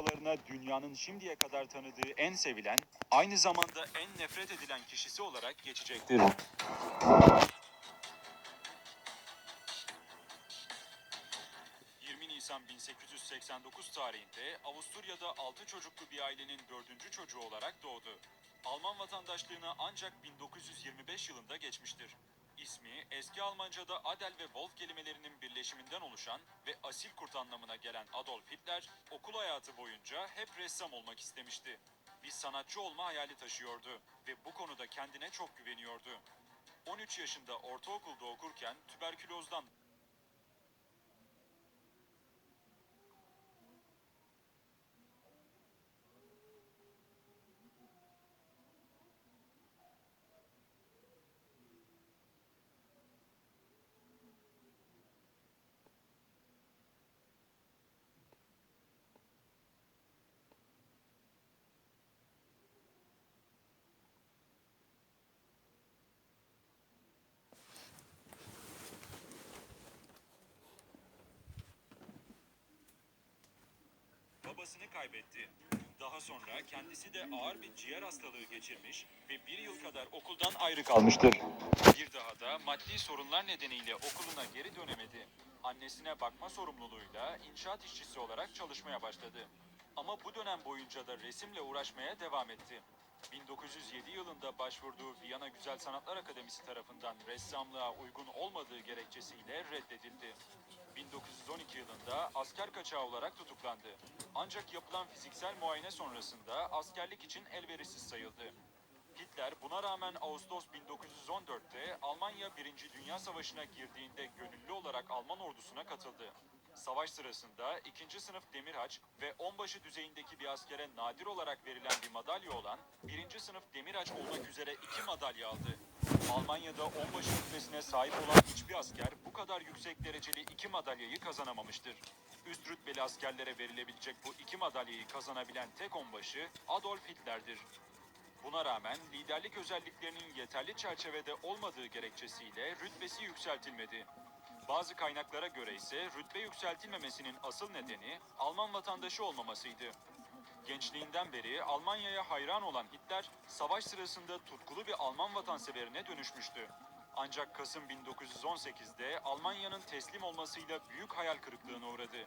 sayfalarına dünyanın şimdiye kadar tanıdığı en sevilen, aynı zamanda en nefret edilen kişisi olarak geçecektir. 20 Nisan 1889 tarihinde Avusturya'da 6 çocuklu bir ailenin 4. çocuğu olarak doğdu. Alman vatandaşlığına ancak 1925 yılında geçmiştir. İsmi eski Almanca'da Adel ve Wolf kelimelerinin birleşiminden oluşan ve asil kurt anlamına gelen Adolf Hitler okul hayatı boyunca hep ressam olmak istemişti. Bir sanatçı olma hayali taşıyordu ve bu konuda kendine çok güveniyordu. 13 yaşında ortaokulda okurken tüberkülozdan babasını kaybetti. Daha sonra kendisi de ağır bir ciğer hastalığı geçirmiş ve bir yıl kadar okuldan ayrı kalmıştır. Bir daha da maddi sorunlar nedeniyle okuluna geri dönemedi. Annesine bakma sorumluluğuyla inşaat işçisi olarak çalışmaya başladı. Ama bu dönem boyunca da resimle uğraşmaya devam etti. 1907 yılında başvurduğu Viyana Güzel Sanatlar Akademisi tarafından ressamlığa uygun olmadığı gerekçesiyle reddedildi. 1912 yılında asker kaçağı olarak tutuklandı. Ancak yapılan fiziksel muayene sonrasında askerlik için elverişsiz sayıldı. Hitler buna rağmen Ağustos 1914'te Almanya 1. Dünya Savaşı'na girdiğinde gönüllü olarak Alman ordusuna katıldı. Savaş sırasında ikinci sınıf demirhaç ve onbaşı düzeyindeki bir askere nadir olarak verilen bir madalya olan birinci sınıf demirhaç olmak üzere iki madalya aldı. Almanya'da onbaşı rütbesine sahip olan hiçbir asker bu kadar yüksek dereceli iki madalyayı kazanamamıştır. Üst rütbeli askerlere verilebilecek bu iki madalyayı kazanabilen tek onbaşı Adolf Hitler'dir. Buna rağmen liderlik özelliklerinin yeterli çerçevede olmadığı gerekçesiyle rütbesi yükseltilmedi. Bazı kaynaklara göre ise rütbe yükseltilmemesinin asıl nedeni Alman vatandaşı olmamasıydı. Gençliğinden beri Almanya'ya hayran olan Hitler, savaş sırasında tutkulu bir Alman vatanseverine dönüşmüştü. Ancak Kasım 1918'de Almanya'nın teslim olmasıyla büyük hayal kırıklığına uğradı.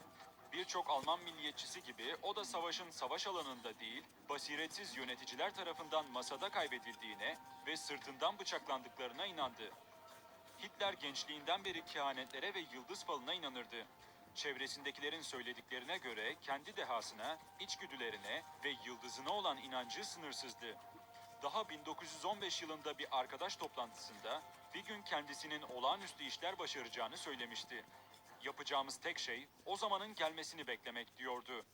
Birçok Alman milliyetçisi gibi o da savaşın savaş alanında değil, basiretsiz yöneticiler tarafından masada kaybedildiğine ve sırtından bıçaklandıklarına inandı. Hitler gençliğinden beri kehanetlere ve yıldız falına inanırdı. Çevresindekilerin söylediklerine göre kendi dehasına, içgüdülerine ve yıldızına olan inancı sınırsızdı. Daha 1915 yılında bir arkadaş toplantısında bir gün kendisinin olağanüstü işler başaracağını söylemişti. Yapacağımız tek şey o zamanın gelmesini beklemek diyordu.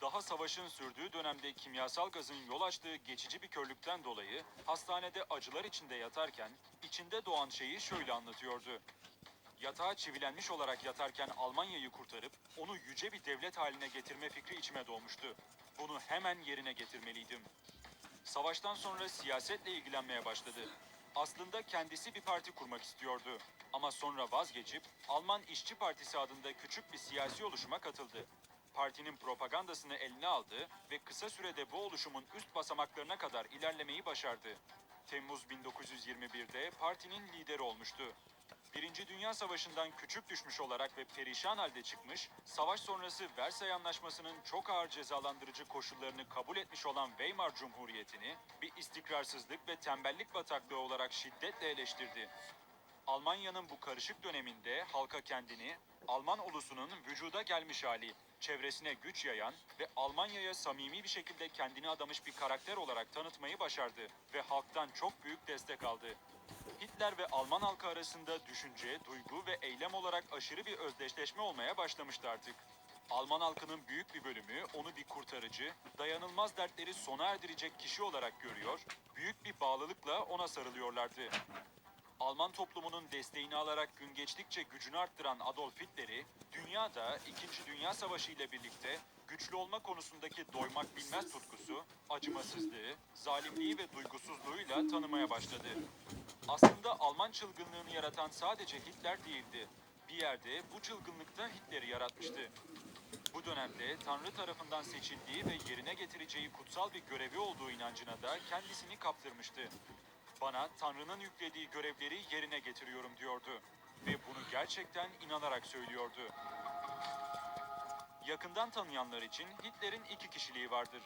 Daha savaşın sürdüğü dönemde kimyasal gazın yol açtığı geçici bir körlükten dolayı hastanede acılar içinde yatarken içinde doğan şeyi şöyle anlatıyordu. Yatağa çivilenmiş olarak yatarken Almanya'yı kurtarıp onu yüce bir devlet haline getirme fikri içime doğmuştu. Bunu hemen yerine getirmeliydim. Savaştan sonra siyasetle ilgilenmeye başladı. Aslında kendisi bir parti kurmak istiyordu. Ama sonra vazgeçip Alman İşçi Partisi adında küçük bir siyasi oluşuma katıldı. Partinin propagandasını eline aldı ve kısa sürede bu oluşumun üst basamaklarına kadar ilerlemeyi başardı. Temmuz 1921'de partinin lideri olmuştu. Birinci Dünya Savaşı'ndan küçük düşmüş olarak ve perişan halde çıkmış, savaş sonrası Versay Anlaşması'nın çok ağır cezalandırıcı koşullarını kabul etmiş olan Weimar Cumhuriyeti'ni bir istikrarsızlık ve tembellik bataklığı olarak şiddetle eleştirdi. Almanya'nın bu karışık döneminde halka kendini, Alman ulusunun vücuda gelmiş hali, çevresine güç yayan ve Almanya'ya samimi bir şekilde kendini adamış bir karakter olarak tanıtmayı başardı ve halktan çok büyük destek aldı. Hitler ve Alman halkı arasında düşünce, duygu ve eylem olarak aşırı bir özdeşleşme olmaya başlamıştı artık. Alman halkının büyük bir bölümü onu bir kurtarıcı, dayanılmaz dertleri sona erdirecek kişi olarak görüyor, büyük bir bağlılıkla ona sarılıyorlardı. Alman toplumunun desteğini alarak gün geçtikçe gücünü arttıran Adolf Hitler'i, dünyada 2. Dünya Savaşı ile birlikte güçlü olma konusundaki doymak bilmez tutkusu, acımasızlığı, zalimliği ve duygusuzluğuyla tanımaya başladı. Aslında Alman çılgınlığını yaratan sadece Hitler değildi. Bir yerde bu çılgınlıkta Hitler'i yaratmıştı. Bu dönemde Tanrı tarafından seçildiği ve yerine getireceği kutsal bir görevi olduğu inancına da kendisini kaptırmıştı. Bana Tanrı'nın yüklediği görevleri yerine getiriyorum diyordu. Ve bunu gerçekten inanarak söylüyordu. Yakından tanıyanlar için Hitler'in iki kişiliği vardır.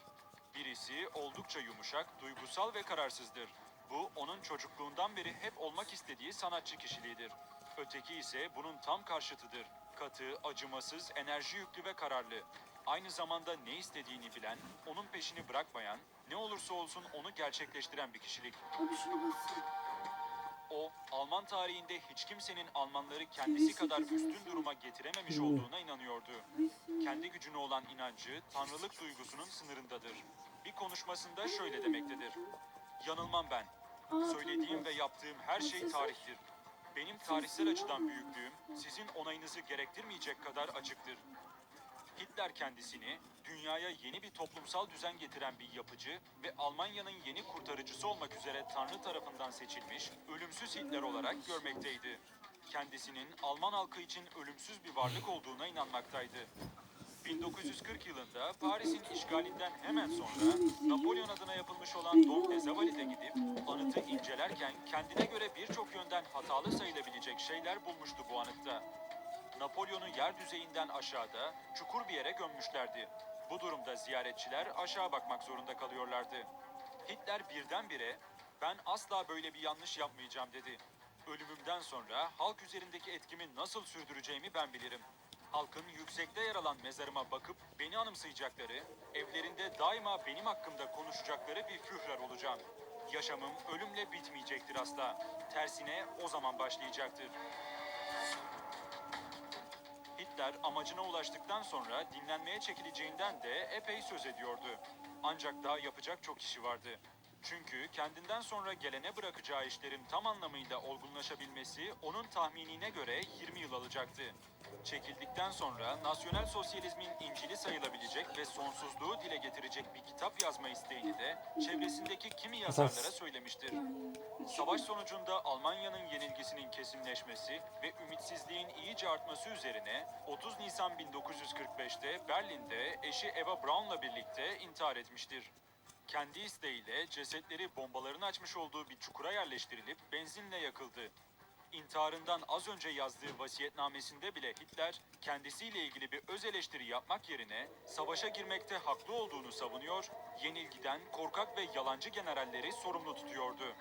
Birisi oldukça yumuşak, duygusal ve kararsızdır. Bu onun çocukluğundan beri hep olmak istediği sanatçı kişiliğidir. Öteki ise bunun tam karşıtıdır. Katı, acımasız, enerji yüklü ve kararlı. Aynı zamanda ne istediğini bilen, onun peşini bırakmayan, ne olursa olsun onu gerçekleştiren bir kişilik. Abi şunu bassana. O, Alman tarihinde hiç kimsenin Almanları kendisi kadar üstün duruma getirememiş olduğuna inanıyordu. Kendi gücüne olan inancı, tanrılık duygusunun sınırındadır. Bir konuşmasında şöyle demektedir. Yanılmam ben. Söylediğim ve yaptığım her şey tarihtir. Benim tarihsel açıdan büyüklüğüm, sizin onayınızı gerektirmeyecek kadar açıktır. Hitler kendisini dünyaya yeni bir toplumsal düzen getiren bir yapıcı ve Almanya'nın yeni kurtarıcısı olmak üzere Tanrı tarafından seçilmiş ölümsüz Hitler olarak görmekteydi. Kendisinin Alman halkı için ölümsüz bir varlık olduğuna inanmaktaydı. 1940 yılında Paris'in işgalinden hemen sonra Napolyon adına yapılmış olan Dom de Zavali'de gidip anıtı incelerken kendine göre birçok yönden hatalı sayılabilecek şeyler bulmuştu bu anıtta. Napolyon'u yer düzeyinden aşağıda, çukur bir yere gömmüşlerdi. Bu durumda ziyaretçiler aşağı bakmak zorunda kalıyorlardı. Hitler birdenbire, ben asla böyle bir yanlış yapmayacağım dedi. Ölümümden sonra halk üzerindeki etkimi nasıl sürdüreceğimi ben bilirim. Halkın yüksekte yer alan mezarıma bakıp beni anımsayacakları, evlerinde daima benim hakkımda konuşacakları bir Führer olacağım. Yaşamım ölümle bitmeyecektir asla. Tersine o zaman başlayacaktır. Hitler amacına ulaştıktan sonra dinlenmeye çekileceğinden de epey söz ediyordu. Ancak daha yapacak çok işi vardı. Çünkü kendinden sonra gelene bırakacağı işlerin tam anlamıyla olgunlaşabilmesi onun tahminine göre 20 yıl alacaktı. Çekildikten sonra nasyonel sosyalizmin incili sayılabilecek ve sonsuzluğu dile getirecek bir kitap yazma isteğini de çevresindeki kimi yazarlara söylemiştir. Savaş sonucunda Almanya'nın yenilgisinin kesinleşmesi ve ümitsizliğin iyice artması üzerine 30 Nisan 1945'te Berlin'de eşi Eva Braun'la birlikte intihar etmiştir. Kendi isteğiyle cesetleri bombaların açmış olduğu bir çukura yerleştirilip benzinle yakıldı. İntiharından az önce yazdığı vasiyetnamesinde bile Hitler kendisiyle ilgili bir öz eleştiri yapmak yerine savaşa girmekte haklı olduğunu savunuyor, yenilgiden korkak ve yalancı generalleri sorumlu tutuyordu.